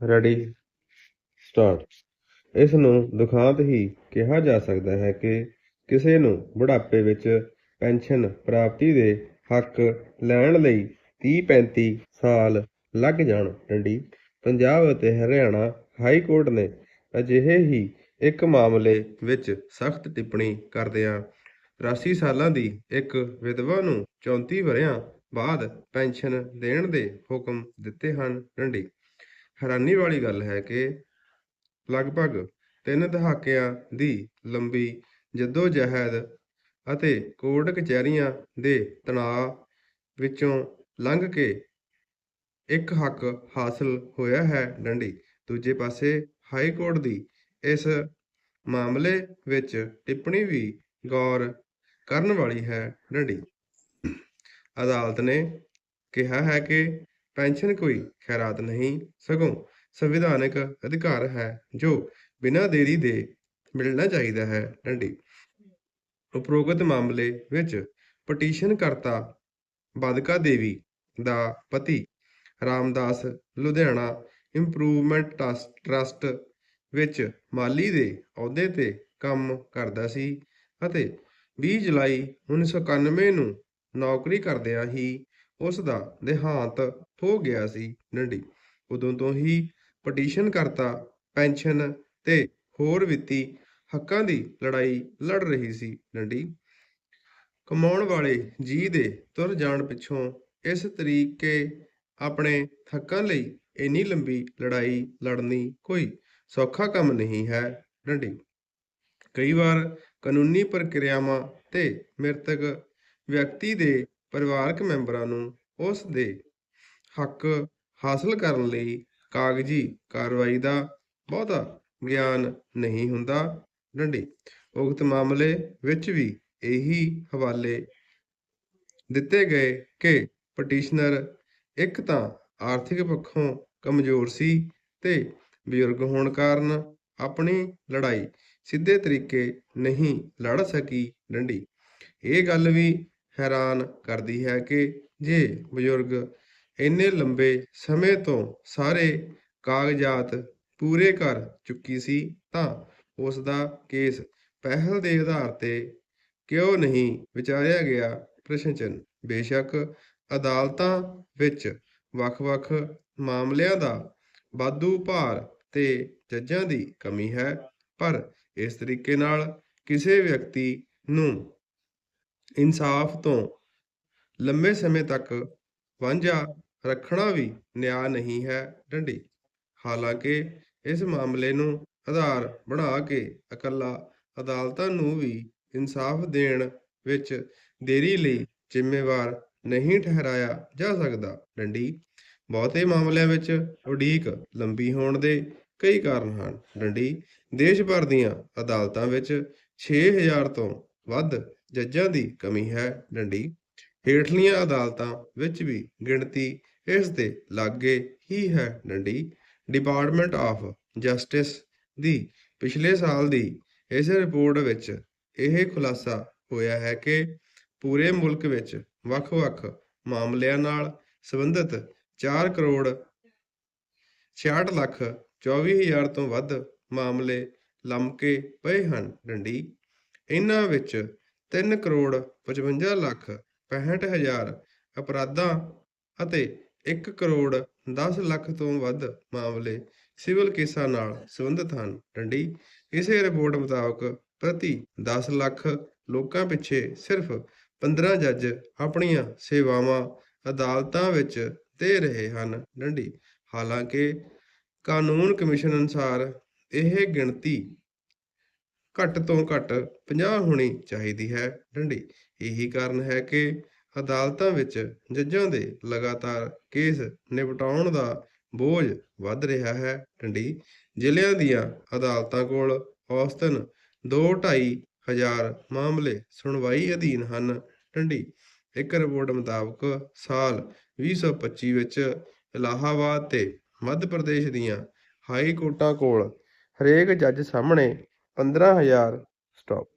Ready start ਇਸ ਨੂੰ ਦੁਖਾਂਤ ਹੀ ਕਿਹਾ ਜਾ ਸਕਦਾ ਹੈ ਕਿ ਕਿਸੇ ਨੂੰ ਬੁਢਾਪੇ ਵਿੱਚ ਪੈਨਸ਼ਨ ਪ੍ਰਾਪਤੀ ਦੇ ਹੱਕ ਲੈਣ ਲਈ 30-35 ਸਾਲ ਲੱਗ ਜਾਣ। ਡੰਡੀ, ਪੰਜਾਬ ਅਤੇ ਹਰਿਆਣਾ ਹਾਈ ਕੋਰਟ ਨੇ ਅਜਿਹੇ ਹੀ ਇੱਕ ਮਾਮਲੇ ਵਿੱਚ ਸਖਤ ਟਿੱਪਣੀ ਕਰਦਿਆਂ 83 ਸਾਲਾਂ ਦੀ ਇੱਕ ਵਿਧਵਾ ਨੂੰ 34 ਵਰ੍ਹਿਆਂ ਬਾਅਦ ਪੈਨਸ਼ਨ ਦੇਣ ਦੇ ਹੁਕਮ ਦਿੱਤੇ ਹਨ। ਡੰਡੀ ਹੈਰਾਨੀ ਵਾਲੀ ਗੱਲ ਹੈ ਕਿ ਲਗਭਗ ਤਿੰਨ ਦਹਾਕਿਆਂ ਦੀ ਲੰਬੀ ਜੱਦੋ-ਜਹਿਦ ਅਤੇ ਕੋਰਟ ਕਚਹਿਰੀਆਂ ਦੇ ਤਣਾਅ ਵਿੱਚੋਂ ਲੰਘ ਕੇ ਇੱਕ ਹੱਕ ਹਾਸਲ ਹੋਇਆ ਹੈ ਡੰਡੀ। ਦੂਜੇ ਪਾਸੇ ਹਾਈ ਕੋਰਟ ਦੀ ਇਸ ਮਾਮਲੇ ਵਿੱਚ ਟਿੱਪਣੀ ਵੀ ਗੌਰ ਕਰਨ ਵਾਲੀ ਹੈ ਡੰਡੀ। ਅਦਾਲਤ ਨੇ ਕਿਹਾ ਹੈ ਕਿ ਪੈਨਸ਼ਨ ਕੋਈ, ਖੈਰਾਤ ਨਹੀਂ, ਸਗੋਂ ਸੰਵਿਧਾਨਕ ਅਧਿਕਾਰ ਹੈ, ਜੋ ਬਿਨਾਂ ਦੇਰੀ ਦੇ ਮਿਲਣਾ ਚਾਹੀਦਾ ਹੈ, ਡੰਡੀ। ਉਪਰੋਕਤ ਮਾਮਲੇ ਵਿੱਚ ਪਟੀਸ਼ਨ ਕਰਤਾ ਬਦਕਾ ਦੇਵੀ ਦਾ ਪਤੀ ਰਾਮਦਾਸ ਲੁਧਿਆਣਾ ਇੰਪਰੂਵਮੈਂਟ ਟਸ- ਟਰਸਟ ਵਿੱਚ ਮਾਲੀ ਦੇ ਅਹੁਦੇ ਤੇ ਕੰਮ ਕਰਦਾ ਸੀ ਅਤੇ 20 ਜੁਲਾਈ 1991 ਨੂੰ ਨੌਕਰੀ ਕਰਦਿਆਂ ਹੀ ਉਸ ਦਾ ਦੇਹਾਂਤ ਹੋ ਗਿਆ ਸੀ ਡੰਡੀ। ਉਦੋਂ ਤੋਂ ਹੀ ਪਟੀਸ਼ਨ ਕਰਤਾ ਪੈਨਸ਼ਨ ਤੇ ਹੋਰ ਵਿੱਤੀ ਹੱਕਾਂ ਦੀ ਲੜਾਈ ਲੜ ਰਹੀ ਸੀ ਡੰਡੀ। ਕਮਾਉਣ ਵਾਲੇ ਜੀ ਦੇ ਤੁਰ ਜਾਣ ਪਿੱਛੋਂ ਇਸ ਤਰੀਕੇ ਆਪਣੇ ਹੱਕਾਂ ਲਈ ਇੰਨੀ ਲੰਬੀ ਲੜਾਈ ਲੜਨੀ ਕੋਈ ਸੌਖਾ ਕੰਮ ਨਹੀਂ ਹੈ ਡੰਡੀ। ਕਈ ਵਾਰ ਕਾਨੂੰਨੀ ਪ੍ਰਕਿਰਿਆਵਾਂ ਤੇ ਮ੍ਰਿਤਕ ਵਿਅਕਤੀ ਦੇ ਪਰਿਵਾਰਕ ਮੈਂਬਰਾਂ ਨੂੰ ਉਸ ਦੇ ਹੱਕ ਹਾਸਲ ਕਰਨ ਲਈ ਕਾਗਜ਼ੀ ਕਾਰਵਾਈ ਦਾ ਬਹੁਤਾ ਗਿਆਨ ਨਹੀਂ ਹੁੰਦਾ। ਡੰਡੀ, ਉਕਤ ਮਾਮਲੇ ਵਿੱਚ ਵੀ ਇਹੀ ਹਵਾਲੇ ਦਿੱਤੇ ਗਏ ਕਿ ਪਟੀਸ਼ਨਰ ਇੱਕ ਤਾਂ ਆਰਥਿਕ ਪੱਖੋਂ ਕਮਜ਼ੋਰ ਸੀ ਤੇ ਬਜ਼ੁਰਗ ਹੋਣ ਕਾਰਨ ਆਪਣੀ ਲੜਾਈ ਸਿੱਧੇ ਤਰੀਕੇ ਨਹੀਂ ਲੜ ਸਕੀ। ਡੰਡੀ, ਇਹ ਗੱਲ ਵੀ ਹੈਰਾਨ ਕਰਦੀ ਹੈ ਕਿ ਜੇ ਬਜ਼ੁਰਗ ਇੰਨੇ ਲੰਬੇ ਸਮੇਂ ਤੋਂ ਸਾਰੇ ਕਾਗਜ਼ਾਤ ਪੂਰੇ ਕਰ ਚੁੱਕੀ ਸੀ ਤਾਂ ਉਸ ਦਾ ਕੇਸ ਪਹਿਲ ਦੇ ਆਧਾਰ ਤੇ ਕਿਉਂ ਨਹੀਂ ਵਿਚਾਰਿਆ ਗਿਆ? ਪ੍ਰਸ਼ਨ ਚਿੰਨ੍ਹ। ਬੇਸ਼ੱਕ ਅਦਾਲਤਾਂ ਵਿੱਚ ਵੱਖ-ਵੱਖ ਮਾਮਲਿਆਂ ਦਾ ਵਾਧੂ ਭਾਰ ਤੇ ਜੱਜਾਂ ਦੀ ਕਮੀ ਹੈ, ਪਰ ਇਸ ਤਰੀਕੇ ਨਾਲ ਕਿਸੇ ਵਿਅਕਤੀ ਨੂੰ ਇਨਸਾਫ ਤੋਂ। ਲੰਮੇ ਸਮੇਂ ਤੱਕ ਵਾਂਝਾ ਰੱਖਣਾ ਵੀ ਨਿਆਂ ਨਹੀਂ ਹੈ ਡੰਡੀ। ਹਾਲਾਂਕਿ ਇਸ ਮਾਮਲੇ ਨੂੰ ਆਧਾਰ ਬਣਾ ਕੇ ਇਕੱਲਾ ਅਦਾਲਤਾਂ ਨੂੰ ਵੀ ਇਨਸਾਫ ਦੇਣ ਵਿੱਚ ਦੇਰੀ ਲਈ ਜ਼ਿੰਮੇਵਾਰ ਨਹੀਂ ਠਹਿਰਾਇਆ ਜਾ ਸਕਦਾ, ਡੰਡੀ। ਬਹੁਤੇ ਮਾਮਲਿਆਂ ਵਿੱਚ ਉਡੀਕ ਲੰਬੀ ਹੋਣ ਦੇ ਕਈ ਕਾਰਨ ਹਨ, ਡੰਡੀ। ਦੇਸ਼ ਭਰ ਦੀਆਂ ਅਦਾਲਤਾਂ ਵਿੱਚ 6000 ਤੋਂ ਵੱਧ ਜੱਜਾਂ ਦੀ ਕਮੀ ਹੈ ਡੰਡੀ। ਹੇਠਲੀਆਂ ਅਦਾਲਤਾਂ ਵਿੱਚ ਵੀ ਗਿਣਤੀ ਇਸ ਦੇ ਲਾਗੇ ਹੀ ਹੈ ਡੰਡੀ। ਡਿਪਾਰਟਮੈਂਟ ਆਫ ਜਸਟਿਸ ਦੀ ਪਿਛਲੇ ਸਾਲ ਦੀ ਇਸ ਰਿਪੋਰਟ ਵਿੱਚ ਇਹ ਖੁਲਾਸਾ ਹੋਇਆ ਹੈ ਕਿ ਪੂਰੇ ਮੁਲਕ ਵਿੱਚ ਵੱਖ-ਵੱਖ ਮਾਮਲਿਆਂ ਨਾਲ ਸੰਬੰਧਿਤ 4 ਕਰੋੜ 66 ਲੱਖ 24 ਹਜ਼ਾਰ ਤੋਂ ਵੱਧ ਮਾਮਲੇ ਲੰਮਕੇ ਪਏ ਹਨ ਡੰਡੀ। ਇਹਨਾਂ ਵਿੱਚ 3 ਕਰੋੜ 55 ਲੱਖ 65 ਹਜ਼ਾਰ ਅਪਰਾਧਾਂ ਅਤੇ 1 ਕਰੋੜ 10 ਲੱਖ ਤੋਂ ਵੱਧ ਮਾਮਲੇ ਸਿਵਲ ਕੇਸਾਂ ਨਾਲ ਸੰਬੰਧਿਤ ਹਨ। ਡੰਡੀ, ਇਸੇ ਰਿਪੋਰਟ ਮੁਤਾਬਕ ਪ੍ਰਤੀ 10 ਲੱਖ ਲੋਕਾਂ ਪਿੱਛੇ ਸਿਰਫ 15 ਜੱਜ ਆਪਣੀਆਂ ਸੇਵਾਵਾਂ ਅਦਾਲਤਾਂ ਵਿੱਚ ਦੇ ਰਹੇ ਹਨ। ਡੰਡੀ, ਹਾਲਾਂਕਿ ਕਾਨੂੰਨ ਕਮਿਸ਼ਨ ਅਨੁਸਾਰ ਇਹ ਗਿਣਤੀ ਘੱਟ ਤੋਂ ਘੱਟ 50 ਹੋਣੀ ਚਾਹੀਦੀ ਹੈ। ਡੰਡੀ, ਇਹੀ ਕਾਰਨ ਹੈ ਕਿ ਅਦਾਲਤਾਂ ਵਿੱਚ ਜੱਜਾਂ ਦੇ ਲਗਾਤਾਰ ਕੇਸ ਨਿਪਟਾਉਣ ਦਾ ਬੋਝ ਵੱਧ ਰਿਹਾ ਹੈ। ਡੰਡੀ, ਜ਼ਿਲ੍ਹਿਆਂ ਦੀਆਂ ਅਦਾਲਤਾਂ ਕੋਲ ਔਸਤਨ 2.5 ਹਜ਼ਾਰ ਮਾਮਲੇ ਸੁਣਵਾਈ ਅਧੀਨ ਹਨ। ਡੰਡੀ, ਇੱਕ ਰਿਪੋਰਟ ਮੁਤਾਬਕ ਸਾਲ 2025 ਵਿੱਚ ਇਲਾਹਾਬਾਦ ਤੇ ਮੱਧ ਪ੍ਰਦੇਸ਼ ਦੀਆਂ ਹਾਈ ਕੋਰਟਾਂ ਕੋਲ ਹਰੇਕ ਜੱਜ ਸਾਹਮਣੇ 15000 ਸਟਾਪ